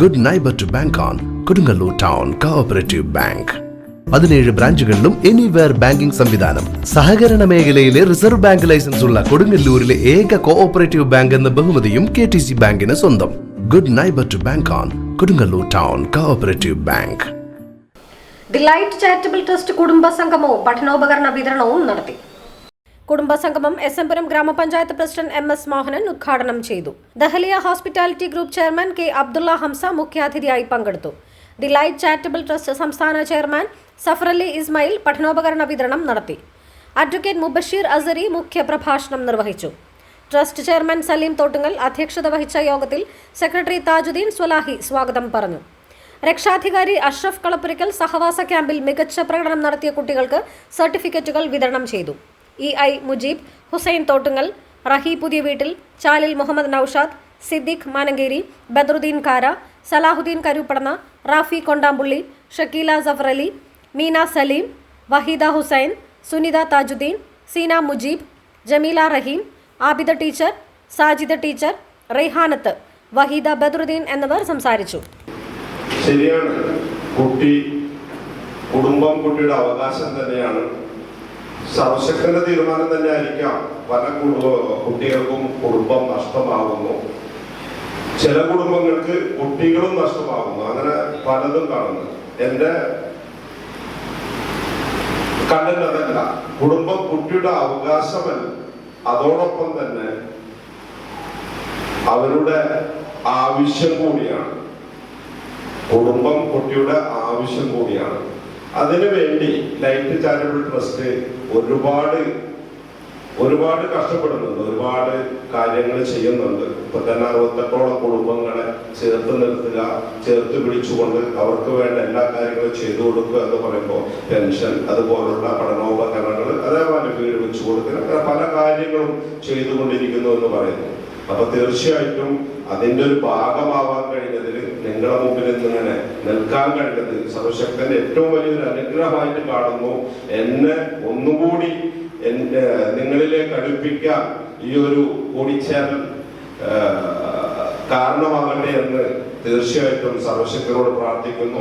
Good neighbour to bank on Kodungallur town cooperative bank പതിനേഴ് ബ്രാഞ്ചുകളിലും anywhere banking സംവിധാനം. സഹകരണ മേഖലയിലെ റിസർവ് ബാങ്ക് ലൈസൻസ് ഉള്ള കൊടുങ്ങല്ലൂരിലെ ഏക കോഓപ്പറേറ്റീവ് ബാങ്ക് എന്ന ബഹുമതിയും കെ ടി സി ബാങ്കിന് സ്വന്തം. Good neighbour to bank on Kodungallur town cooperative bank the light charitable trust കുടുംബ സംഗമവും പഠനോപകരണ വിതരണവും നടത്തി. കുടുംബ സംഗമം എസ് എം പുരം ഗ്രാമപഞ്ചായത്ത് പ്രസിഡന്റ് എം എസ് മോഹനൻ ഉദ്ഘാടനം ചെയ്തു. Dahlia hospitality group chairman K Abdulla Hamsa മുഖ്യാതിഥിയായി പങ്കെടുത്തു. ദി ലൈറ്റ് ചാരിറ്റബിൾ ട്രസ്റ്റ് സംസ്ഥാന ചെയർമാൻ സഫറലി ഇസ്മായിൽ പഠനോപകരണ വിതരണം നടത്തി. അഡ്വക്കേറ്റ് മുബഷീർ അസരി മുഖ്യ പ്രഭാഷണം നിർവഹിച്ചു. ട്രസ്റ്റ് ചെയർമാൻ സലീം തോട്ടുങ്ങൽ അധ്യക്ഷത വഹിച്ച യോഗത്തിൽ സെക്രട്ടറി താജുദ്ദീൻ സ്വലാഹി സ്വാഗതം പറഞ്ഞു. രക്ഷാധികാരി അഷ്റഫ് കളപ്പുരയ്ക്കൽ സഹവാസ ക്യാമ്പിൽ മികച്ച പ്രകടനം നടത്തിയ കുട്ടികൾക്ക് സർട്ടിഫിക്കറ്റുകൾ വിതരണം ചെയ്തു. ഇ ഐ മുജീബ് ഹുസൈൻ തോട്ടുങ്ങൽ റഹി പുതിയ വീട്ടിൽ ചാലിൽ മുഹമ്മദ് നൌഷാദ് സിദ്ദിഖ് മാനങ്കേരി ബദറുദ്ദീൻ കാര സലാഹുദ്ദീൻ കരുപ്പടന റാഫി കൊണ്ടാമ്പുള്ളി ഷക്കീല സഫർ അലി മീന സലീം വഹീദ ഹുസൈൻ സുനിത താജുദ്ദീൻ സീന മുജീബ് ജമീല റഹീം ആബിദ ടീച്ചർ സാജിദ ടീച്ചർ റെയ്ഹാനത്ത് വഹീദ ബദറുദ്ദീൻ എന്നിവർ സംസാരിച്ചു. ശരിയാണ്. കുട്ടി കുടുംബം കുട്ടിയുടെ അവകാശം തന്നെയാണ്. സർവശക്തന്റെ തീരുമാനം തന്നെ ആയിരിക്കാം പല കുട്ടികൾക്കും കുടുംബം നഷ്ടമാകുന്നു. ചില കുടുംബങ്ങൾക്ക് കുട്ടികളും നഷ്ടമാകുന്നു. അങ്ങനെ പലതും കാണുന്നു. എന്റെ കണ്ടന്റ് കുടുംബം കുട്ടിയുടെ അവകാശമല്ല. അതോടൊപ്പം തന്നെ അവരുടെ ആവശ്യം കൂടിയാണ്. കുടുംബം കുട്ടിയുടെ ആവശ്യം കൂടിയാണ്. അതിനു വേണ്ടി ലൈറ്റ് ചാരിറ്റബിൾ ട്രസ്റ്റ് ഒരുപാട് ഒരുപാട് കഷ്ടപ്പെടുന്നുണ്ട്. ഒരുപാട് കാര്യങ്ങൾ ചെയ്യുന്നുണ്ട്. ഇപ്പൊ തന്നെ അറുപത്തെട്ടോളം കുടുംബങ്ങളെ ചേർത്ത് നിർത്തുക ചേർത്ത് പിടിച്ചുകൊണ്ട് അവർക്ക് വേണ്ട എല്ലാ കാര്യങ്ങളും ചെയ്തു കൊടുക്കുക എന്ന് പറയുമ്പോൾ പെൻഷൻ അതുപോലുള്ള പഠനോപകരണങ്ങൾ അതേപോലെ വീട് വെച്ചു കൊടുക്കുക അങ്ങനെ പല കാര്യങ്ങളും ചെയ്തുകൊണ്ടിരിക്കുന്നു എന്ന് പറയുന്നു. അപ്പൊ തീർച്ചയായിട്ടും അതിന്റെ ഒരു ഭാഗമാവാൻ കഴിഞ്ഞതിൽ നിങ്ങളുടെ മുമ്പിൽ ഇന്നിങ്ങനെ നിൽക്കാൻ കഴിഞ്ഞത് സർവശക്തന്റെ ഏറ്റവും വലിയൊരു അനുഗ്രഹമായിട്ട് കാണുന്നു. എന്നെ ഒന്നുകൂടി എന്റെ നിങ്ങളിലേക്ക് അടുപ്പിക്കാൻ ഈ ഒരു കൂടിച്ചേരൽ കാരണമാകട്ടെ എന്ന് തീർച്ചയായിട്ടും സർവശക്തനോട് പ്രാർത്ഥിക്കുന്നു.